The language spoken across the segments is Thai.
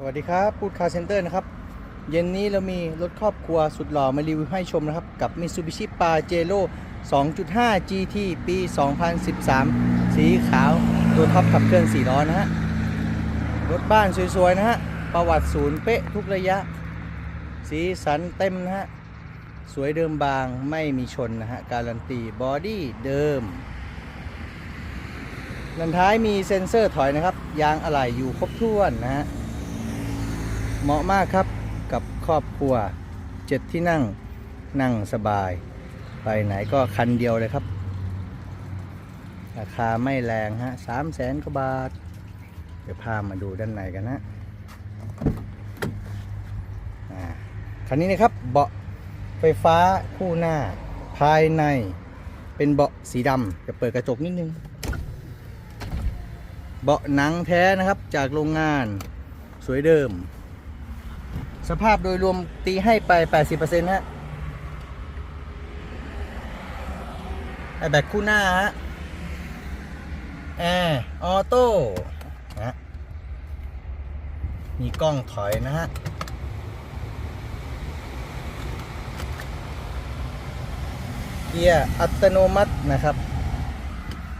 สวัสดีครับพูดคาร์เซ็นเตอร์นะครับ เย็นนี้เรามีรถครอบครัวสุดหล่อมารีวิวให้ชมนะครับ กับ Mitsubishi Pajero 2.5 GT ปี 2013 สีขาวตัวท็อปขับเคลื่อน4ล้อนะฮะ รถบ้านสวย ๆ นะฮะ ประวัติศูนย์เป๊ะทุกระยะ สีสันเต็มนะฮะ สวยเดิมบางไม่มีชนนะฮะ การันตีบอดี้เดิมด้านท้ายมีเซ็นเซอร์ถอยนะครับ ยางอะไหล่อยู่ครบถ้วนนะฮะ เหมาะมากครับกับครอบครัวเจ็ดที่นั่งนั่งสบาย ไปไหนก็คันเดียวเลยครับ ราคาไม่แรงฮะสามแสนกว่าบาท เดี๋ยวพามาดูด้านในกันนะอ่าคันนี้นะครับเบาะไฟฟ้าคู่หน้าภายในเป็นเบาะสีดำจะเปิดกระจกนิดนึง เบาะหนังแท้นะครับจากโรงงานสวยเดิม สภาพโดยรวมตีให้ไป 80%ฮะไอแบกคู่หน้าฮะแอร์ออโต้นะมีกล้องถอยนะฮะเกียร์อัตโนมัตินะครับ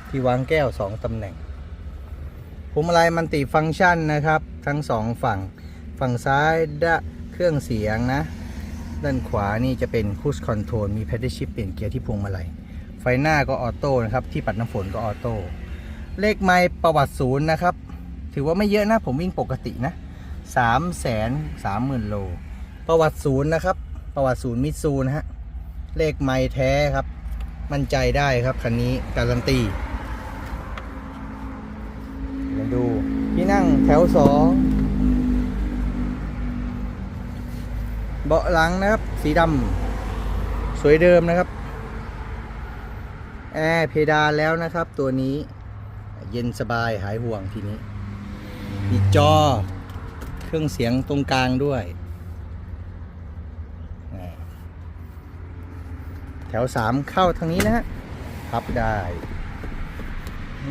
ที่วางแก้ว 2 ตำแหน่งพวงมาลัยมันติฟังก์ชันนะครับ ทั้งสองฝั่ง ฝั่งซ้ายดะเครื่องเสียงนะ ด้านขวานี่จะเป็นคู i คอนโทรลมี p พด d ชิ p เปลี่ยนเกียร์ที่พวงมาลัยไฟหน้าก็ออโต้นะครับ ที่ปัดน้ำฝนก็ออโต้เลขไมล์ประวัติศูนย์นะครับ ถือว่าไม่เยอะนะ ผมวิ่งปกตินะสามแสนสามหมื่นโล ประวัติศูนย์นะครับ ประวัติศูนย์มิตซูนะฮะ เลขไมล์แท้ครับ มั่นใจได้ครับ คันนี้การันตีมาดูที่นั่งแถวสอง เบาะหลังนะครับ สีดำสวยเดิมนะครับแอร์เพดานแล้วนะครับ ตัวนี้เย็นสบายหายห่วงทีนี้ มีจอเครื่องเสียงตรงกลางด้วย แถวสามเข้าทางนี้นะฮะพับได้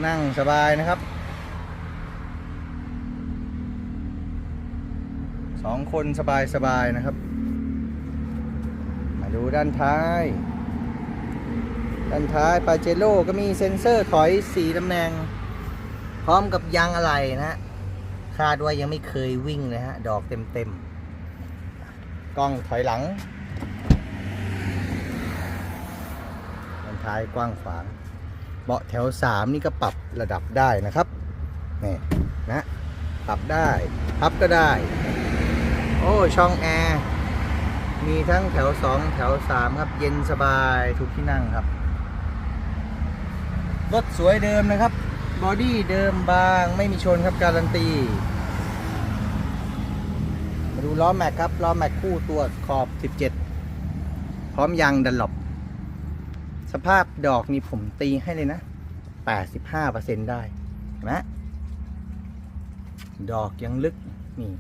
นั่งสบายนะครับสองคนสบายสบายๆนะครับ มาดูด้านท้าย ด้านท้ายปาเจโร่ก็มีเซ็นเซอร์ถอยสีตำแหน่ง พร้อมกับยางอะไหล่นะฮะคาดว่ายังไม่เคยวิ่งเลยฮะ ดอกเต็มเต็มๆกล้องถอยหลังด้านท้ายกว้างขวางเบาะแถว 3 นี่ก็ปรับระดับได้นะครับนี่นะ ปรับได้ พับก็ได้ โอ้ ช่องแอร์ มีทั้งแถว2แถว3ครับ เย็นสบายทุกที่นั่งครับ รถสวยเดิมนะครับ บอดี้เดิมบางไม่มีชนครับการันตี มาดูล้อแม็กครับ ล้อแม็กคู่ตัวขอบ 17 พร้อมยางดันหลบสภาพดอกนี่ผมตีให้เลยนะ 85%ได้เห็นไหมดอกยังลึกนี่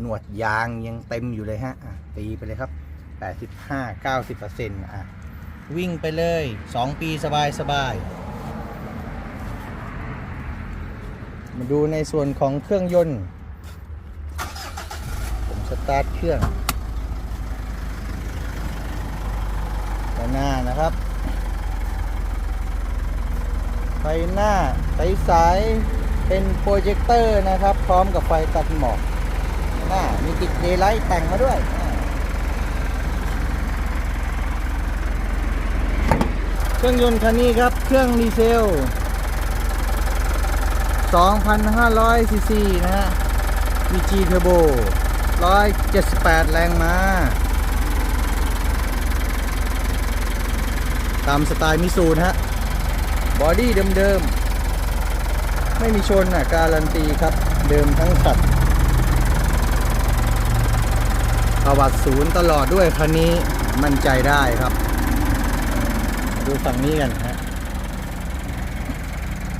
หนวดยางยังเต็มอยู่เลยฮะอะตีไปเลยครับ 85 90%อะวิ่งไปเลย 2 ปีสบายสบายมาดูในส่วนของเครื่องยนต์ ผมสตาร์ทเครื่องด้านหน้านะครับ ไฟหน้าใสๆเป็นโปรเจคเตอร์นะครับ พร้อมกับไฟตัดหมอก หน้ามีติดเดย์ไลท์แต่งมาด้วยเครื่องยนต์คันนี้ครับ เครื่องดีเซล 2,500ซีซีนะฮะ VG Turbo 178 แรงม้า ตามสไตล์มิซูนะฮะ บอดี้เดิมๆ ไม่มีชนอะการันตีครับ เดิมทั้งสัตว์ ประวัติศูนย์ตลอดด้วยคันนี้มั่นใจได้ครับ ดูฝั่งนี้กันฮะ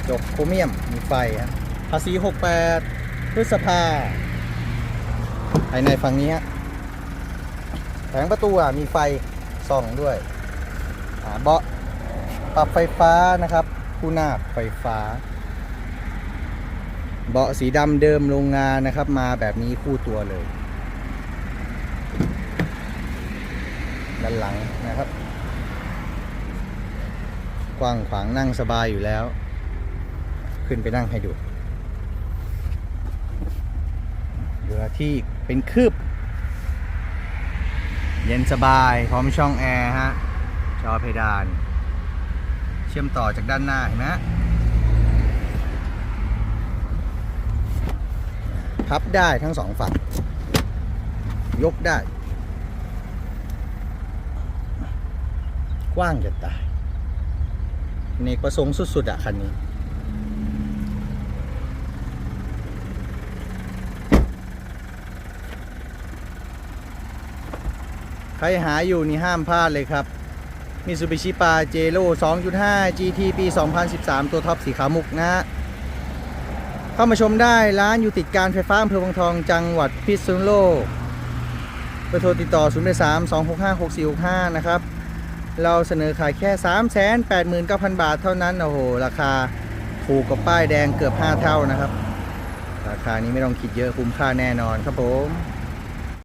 จบโครเมียมมีไฟฮะภาษี 68 พฤษภาภายในฝั่งนี้ฮะแผงประตูอะมีไฟส่องด้วยอ่าเบาะปรับไฟฟ้านะครับ คู่หน้าไฟฟ้า เบาะสีดำเดิมโรงงานนะครับ มาแบบนี้คู่ตัวเลย ด้านหลังนะครับ กว้างขวางนั่งสบายอยู่แล้ว ขึ้นไปนั่งให้ดูเหลือที่เป็นคืบ เย็นสบายพร้อมช่องแอร์ฮะจอเพดาน เชื่อมต่อจากด้านหน้าเห็นไหมฮะพับได้ทั้งสองฝั่ง ยกได้ กว้างจะตายเนกประสงค์สุด ๆอะคันนี้ ใครหาอยู่นี่ห้ามพลาดเลยครับมิซูบิชิปาเจโร่2.5 GT ปี 2013 ตัวท็อปสีขาวมุกนะฮะเข้ามาชมได้ร้านอยู่ติดการไฟฟ้าอำเภอวังทองจังหวัดพิษณุโลกเบอร์โทรติดต่อ 0 3 2 6 5 6 4 6 5 นะครับ เราเสนอขายแค่ 389,000 บาทเท่านั้น โอ้โห ราคาถูกกว่าป้ายแดงเกือบ 5 เท่านะครับ ราคานี้ไม่ต้องคิดเยอะคุ้มค่าแน่นอนครับผม